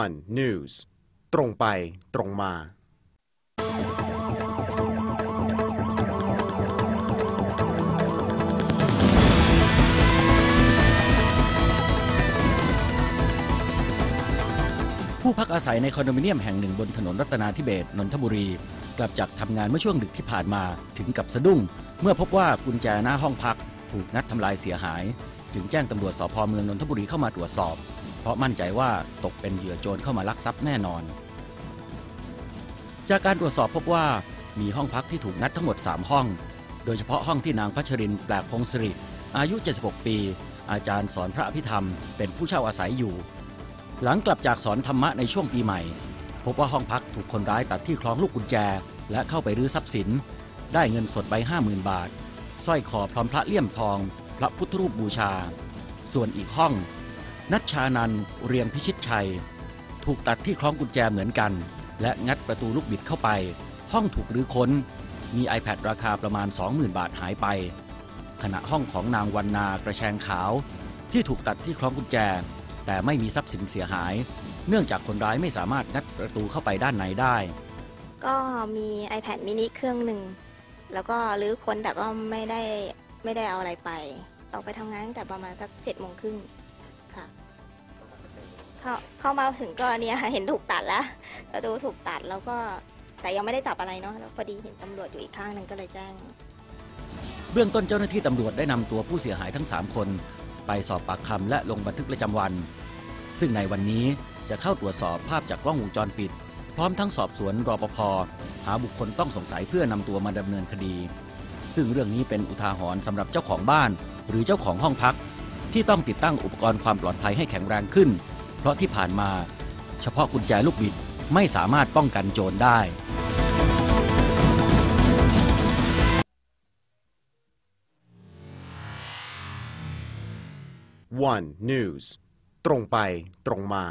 One News ตรงไปตรงมาผู้พักอาศัยในคอนโดมิเนียมแห่งหนึ่งบนถนนรัตนาธิเบศนนทบุรี กลับจากทำงานเมื่อช่วงดึกที่ผ่านมาถึงกับสะดุ้ง เมื่อพบว่ากุญแจหน้าห้องพัก ถูกงัดทำลายเสียหาย จึงแจ้งตำรวจสพเมืองนนทบุรีเข้ามาตรวจสอบ เพราะมั่นใจว่าตกเป็นเหยื่อโจรเข้ามาลักทรัพย์แน่นอน จากการตรวจสอบพบว่ามีห้องพักที่ถูกงัดทั้งหมด 3 ห้อง โดยเฉพาะห้องที่นางพัชรินแปลกพงศริอายุ 76 ปี อาจารย์สอนพระอภิธรรม เป็นผู้เช่าอาศัยอยู่ หลังกลับจากสอนธรรมะในช่วงปีใหม่ พบว่าห้องพักถูกคนร้ายตัดที่คล้องลูกกุญแจ และเข้าไปรื้อทรัพย์สิน ได้เงินสดไป50,000 บาทสร้อยคอพร้อมพระเลี่ยมทอง พระพุทธรูปบูชา ส่วนอีกห้อง นัชชานันเรียงพิชิตชัย ถูกตัดที่คล้องกุญแจเหมือนกัน และงัดประตูลูกบิดเข้าไป ห้องถูกรื้อค้น มี iPad ราคาประมาณ 20,000 บาทหายไป ขณะห้องของนางวันนากระแชงขาว ที่ถูกตัดที่คล้องกุญแจ แต่ไม่มีทรัพย์สินเสียหาย เนื่องจากคนร้ายไม่สามารถงัดประตูเข้าไปด้านในได้ ก็มี iPad mini เครื่องหนึ่งแล้วก็รื้อค้นแต่ก็ไม่ได้ ไม่ได้เอาอะไรไปออกไปทำงานตั้งแต่ประมาณสักเจ็ดโมงครึ่งค่ะเข้าเข้ามาถึงก็เนี่ยค่ะเห็นถูกตัดแล้วประตูถูกตัดแล้วก็แต่ยังไม่ได้จับอะไรเนาะแล้วพอดีเห็นตำรวจอยู่อีกข้างหนึ่งก็เลยแจ้ง เบื้องต้นเจ้าหน้าที่ตำรวจได้นำตัวผู้เสียหายทั้ง 3 คน ไปสอบปากคำและลงบันทึกประจำวัน ซึ่งในวันนี้จะเข้าตรวจสอบภาพจากกล้องวงจรปิด พร้อมทั้งสอบสวนรอปภหาบุคคลต้องสงสัยเพื่อนำตัวมาดำเนินคดี ซึ่งเรื่องนี้เป็นอุทาหรณ์สำหรับเจ้าของบ้าน หรือเจ้าของห้องพัก ที่ต้องติดตั้งอุปกรณ์ความปลอดภัยให้แข็งแรงขึ้น เพราะที่ผ่านมา เฉพาะกุญแจลูกบิดไม่สามารถป้องกันโจรได้ One News ตรงไปตรงมา